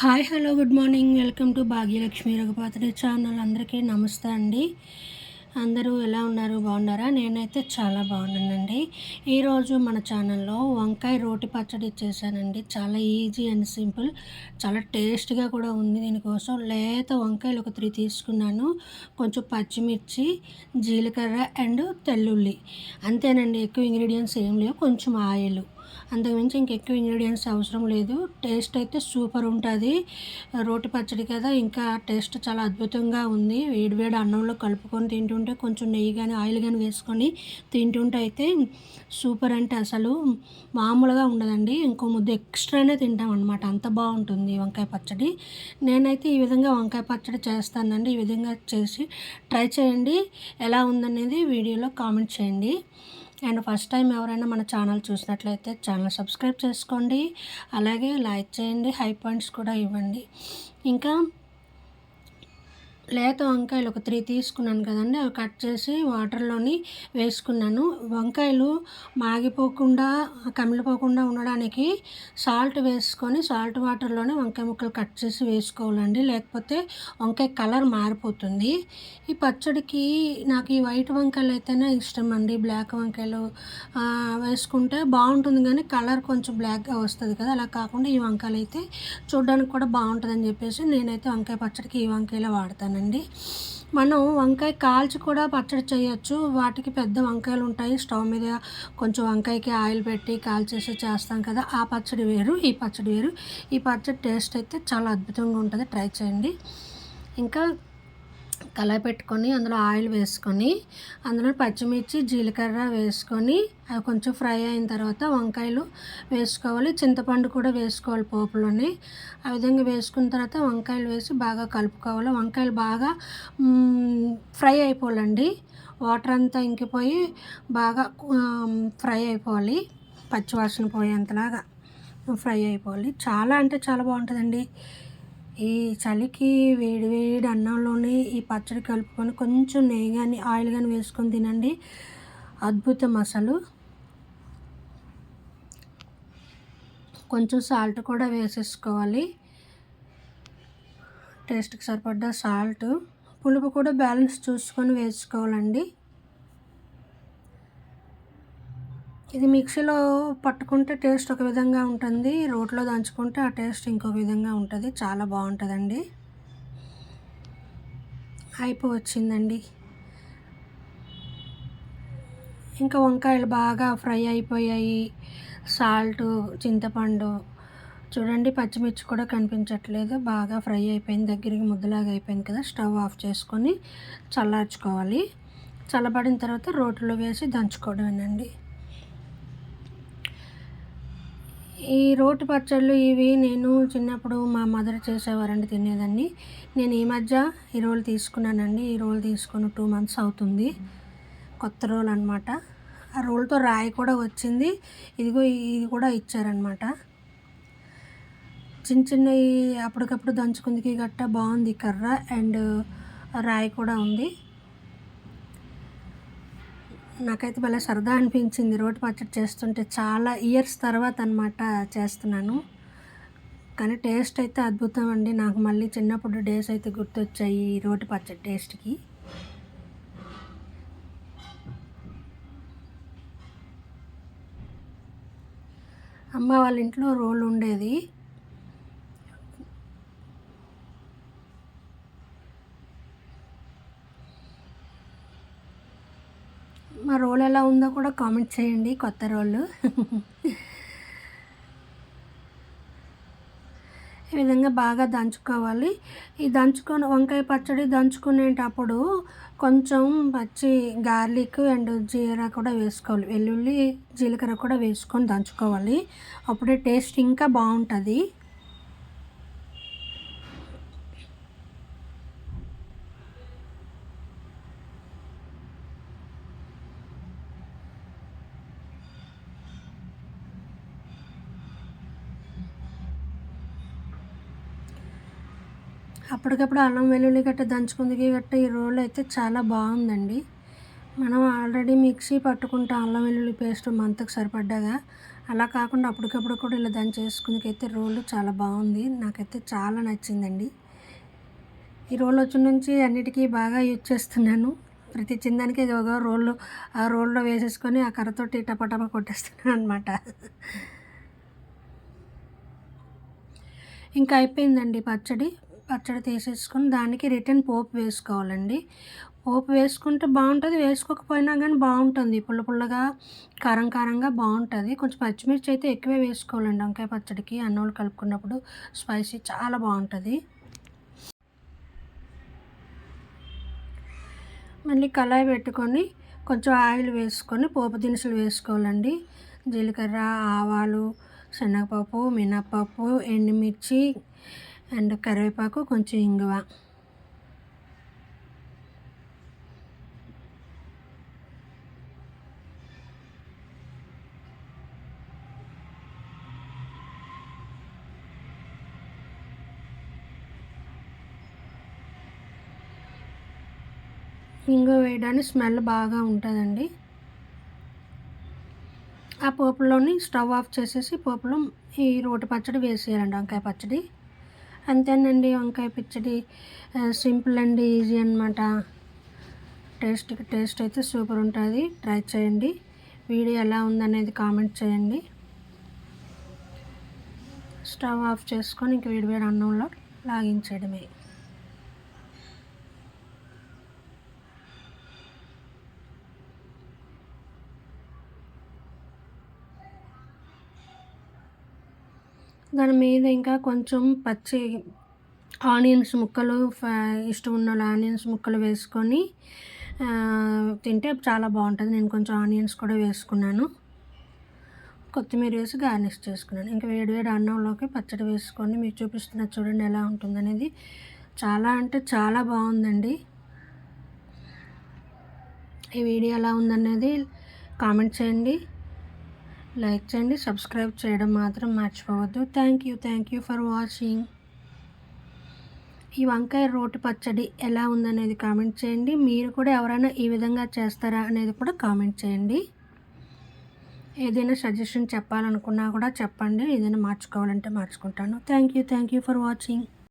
Hi hello good morning. Welcome to Bhagyalakshmi Raghupatri channel. అందరికీ నమస్తే అండి. అందరూ ఎలా ఉన్నారు? బాగున్నారా? నేనైతే చాలా బాగున్నానండి. ఈరోజు మన ఛానల్లో వంకాయ రోటి పచ్చడి చేశానండి. చాలా ఈజీ అండ్ సింపుల్ చాలా టేస్ట్గా కూడా ఉంది దీనికోసం. లేత వంకాయలు ఒక త్రీ తీసుకున్నాను. కొంచెం పచ్చిమిర్చి జీలకర్ర అండ్ తెల్లుల్లి. అంతేనండి ఎక్కువ ఇంగ్రీడియంట్స్ ఏం లేవు. కొంచెం ఆయిల్. అంతకుమించి ఇంకెక్కువ ఇంగ్రీడియంట్స్ అవసరం లేదు. టేస్ట్ అయితే సూపర్ ఉంటుంది. రోటి పచ్చడి కదా ఇంకా టేస్ట్ చాలా అద్భుతంగా ఉంది. వేడివేడి అన్నంలో కలుపుకొని తింటుంటే కొంచెం నెయ్యి కానీ ఆయిల్ కానీ వేసుకొని తింటుంటే అయితే సూపర్ అంటే అసలు మామూలుగా ఉండదండి. ఇంకో ముద్ద ఎక్స్ట్రానే తింటాం అనమాట అంత బాగుంటుంది వంకాయ పచ్చడి. నేనైతే ఈ విధంగా వంకాయ పచ్చడి చేస్తానండి. ఈ విధంగా చేసి ట్రై చేయండి. ఎలా ఉందనేది వీడియోలో కామెంట్ చేయండి. అండ్ ఫస్ట్ టైం ఎవరైనా మన ఛానల్ చూసినట్లయితే ఛానల్ సబ్స్క్రైబ్ చేసుకోండి. అలాగే లైక్ చేయండి హై పాయింట్స్ కూడా ఇవ్వండి. ఇంకా లేత వంకాయలు ఒక త్రీ తీసుకున్నాను కదండి అవి కట్ చేసి వాటర్లోని వేసుకున్నాను. వంకాయలు మాగిపోకుండా కమిలిపోకుండా ఉండడానికి సాల్ట్ వేసుకొని సాల్ట్ వాటర్లోనే వంకాయ ముక్కలు కట్ చేసి వేసుకోవాలండి. లేకపోతే వంకాయ కలర్ మారిపోతుంది. ఈ పచ్చడికి నాకు ఈ వైట్ వంకాయలు అయితేనే ఇష్టం అండి. బ్లాక్ వంకాయలు వేసుకుంటే బాగుంటుంది కానీ కలర్ కొంచెం బ్లాక్గా వస్తుంది కదా. అలా కాకుండా ఈ వంకాయలు అయితే చూడడానికి కూడా బాగుంటుందని చెప్పేసి నేనైతే వంకాయ పచ్చడికి ఈ వంకాయలే వాడతానండి. అండి. మనం వంకాయ కాల్చి కూడా పచ్చడి చేయొచ్చు. వాటికి పెద్ద వంకాయలు ఉంటాయి. స్టవ్ మీద కొంచెం వంకాయకి ఆయిల్ పెట్టి కాల్చేసి చేస్తాం కదా. ఆ పచ్చడి వేరు ఈ పచ్చడి వేరు. ఈ పచ్చడి టేస్ట్ అయితే చాలా అద్భుతంగా ఉంటుంది. ట్రై చేయండి. ఇంకా కళాయి పెట్టుకొని అందులో ఆయిల్ వేసుకొని అందులో పచ్చిమిర్చి జీలకర్ర వేసుకొని అవి కొంచెం ఫ్రై అయిన తర్వాత వంకాయలు వేసుకోవాలి. చింతపండు కూడా వేసుకోవాలి పోపులోని. ఆ విధంగా వేసుకున్న తర్వాత వంకాయలు వేసి బాగా కలుపుకోవాలి. వంకాయలు బాగా ఫ్రై అయిపోవాలండి. వాటర్ అంతా ఇంకిపోయి బాగా ఫ్రై అయిపోవాలి. పచ్చివాసన పోయేంతలాగా ఫ్రై అయిపోవాలి. చాలా అంటే చాలా బాగుంటుందండి. ఈ చలికి వేడి వేడి అన్నంలోనే ఈ పచ్చడి కలుపుకొని కొంచెం నెయ్యి కానీ ఆయిల్ కానీ వేసుకొని తినండి. అద్భుతం అసలు. కొంచెం సాల్ట్ కూడా వేసేసుకోవాలి. టేస్ట్కి సరిపడ్డ సాల్ట్. పులుపు కూడా బ్యాలెన్స్ చూసుకొని వేసుకోవాలండి. ఇది మిక్సీలో పట్టుకుంటే టేస్ట్ ఒక విధంగా ఉంటుంది. రోట్లో దంచుకుంటే ఆ టేస్ట్ ఇంకొక విధంగా ఉంటుంది. చాలా బాగుంటుందండి. అయిపోవచ్చిందండి ఇంకా వంకాయలు బాగా ఫ్రై అయిపోయాయి. సాల్ట్ చింతపండు చూడండి పచ్చిమిర్చి కూడా కనిపించట్లేదు. బాగా ఫ్రై అయిపోయింది. దగ్గరికి ముద్దలాగా అయిపోయింది కదా. స్టవ్ ఆఫ్ చేసుకొని చల్లార్చుకోవాలి. చల్లబడిన తర్వాత రోట్లో వేసి దంచుకోవడమేనండి. ఈ రోటి పచ్చళ్ళు ఇవి నేను చిన్నప్పుడు మా మదర్ చేసేవారండి తినేదాన్ని. నేను ఈ మధ్య ఈ రోల్ తీసుకున్నానండి. ఈ రోల్ తీసుకుని టూ మంత్స్ అవుతుంది. కొత్త రోల్ అనమాట ఆ రోల్తో రాయి కూడా వచ్చింది. ఇదిగో ఇది కూడా ఇచ్చారనమాట చిన్న చిన్నవి అప్పటికప్పుడు దంచుకుందికి గట్ట బాగుంది కర్ర అండ్ రాయి కూడా ఉంది. నాకైతే భలే సరదా అనిపించింది. రోటి పచ్చడి చేస్తుంటే చాలా ఇయర్స్ తర్వాత అనమాట చేస్తున్నాను. కానీ టేస్ట్ అయితే అద్భుతం అండి. నాకు మళ్ళీ చిన్నప్పుడు డేస్ అయితే గుర్తొచ్చాయి ఈ రోటి పచ్చడి టేస్ట్కి అమ్మ వాళ్ళ ఇంట్లో రోల్ ఉండేది. మా రోల్ ఎలా ఉందో కూడా కామెంట్ చేయండి కొత్త రోల్ ఈ విధంగా బాగా దంచుకోవాలి. ఈ దంచుకొని వంకాయ పచ్చడి దంచుకునేటప్పుడు కొంచెం పచ్చి గార్లిక్ అండ్ జీరా కూడా వేసుకోవాలి. వెల్లుల్లి జీలకర్ర కూడా వేసుకొని దంచుకోవాలి. అప్పుడే టేస్ట్ ఇంకా బాగుంటుంది. అప్పటికప్పుడు అల్లం వెల్లుల్లి గట్ట దంచుకుందికి గట్ట ఈ రోల్ అయితే చాలా బాగుందండి. మనం ఆల్రెడీ మిక్సీ పట్టుకుంటాం అల్లం వెల్లుల్లి పేస్ట్ మంతకు సరిపడ్డాగా అలా కాకుండా అప్పటికప్పుడు కూడా ఇలా దాన్ని అయితే రోల్ చాలా బాగుంది. నాకైతే చాలా నచ్చిందండి. ఈ రోల్ వచ్చి నుంచి అన్నిటికీ బాగా యూజ్ చేస్తున్నాను. ప్రతి చిన్నదానికి ఒక రోళ్ళు ఆ రోల్లో వేసేసుకొని ఆ కర్రతోటి టపటప కొట్టేస్తున్నాను అనమాట ఇంకా అయిపోయిందండి పచ్చడి. పచ్చడి తీసేసుకొని దానికి రిటర్న్ పోపు వేసుకోవాలండి. పోపు వేసుకుంటే బాగుంటుంది. వేసుకోకపోయినా కానీ బాగుంటుంది. పుల్ల పుల్లగా కారం కారంగా బాగుంటుంది. కొంచెం పచ్చిమిర్చి అయితే ఎక్కువే వేసుకోవాలండి వంకాయ పచ్చడికి. అన్నంలో కలుపుకున్నప్పుడు స్పైసీ చాలా బాగుంటుంది. మళ్ళీ కళాయి పెట్టుకొని కొంచెం ఆయిల్ వేసుకొని పోపు దినుసులు వేసుకోవాలండి. జీలకర్ర ఆవాలు శనగపప్పు మినప్పప్పు ఎండుమిర్చి అండ్ కరివేపాకు కొంచెం ఇంగువ. ఇంగు వేయడానికి స్మెల్ బాగా ఉంటుందండి. ఆ పోపులోని స్టవ్ ఆఫ్ చేసేసి పోపులో ఈ రోటి పచ్చడి వేసేయాలండి వంకాయ పచ్చడి. అంతేనండి వంకాయ పచ్చడి సింపుల్ అండి ఈజీ అనమాట టేస్ట్ టేస్ట్ అయితే సూపర్ ఉంటుంది. ట్రై చేయండి. వీడియో ఎలా ఉందనేది కామెంట్ చేయండి. స్టవ్ ఆఫ్ చేసుకొని ఇంక వేడి వేడి అన్నంలో లాగించడమే. దాని మీద ఇంకా కొంచెం పచ్చి ఆనియన్స్ ముక్కలు ఇష్టం ఉన్న ఆనియన్స్ ముక్కలు వేసుకొని తింటే చాలా బాగుంటుంది. నేను కొంచెం ఆనియన్స్ కూడా వేసుకున్నాను. కొత్తిమీర వేసి గార్నిష్ చేసుకున్నాను. ఇంకా వేడి వేడి అన్నంలోకి పచ్చడి వేసుకొని మీకు చూపిస్తున్న చూడండి ఎలా ఉంటుందనేది. చాలా అంటే చాలా బాగుందండి. ఈ వీడియో ఎలా ఉందనేది కామెంట్ చేయండి. లైక్ చేయండి సబ్స్క్రైబ్ చేయడం మాత్రం మర్చిపోవద్దు. Thank you thank you for watching. ఈ వంకాయ రోటి పచ్చడి ఎలా ఉందనేది కామెంట్ చేయండి. మీరు కూడా ఎవరైనా ఈ విధంగా చేస్తారా అనేది కూడా కామెంట్ చేయండి. ఏదైనా సజెషన్ చెప్పాలనుకున్నా కూడా చెప్పండి. ఏదైనా మార్చుకోవాలంటే మార్చుకుంటాను. Thank you thank you for watching.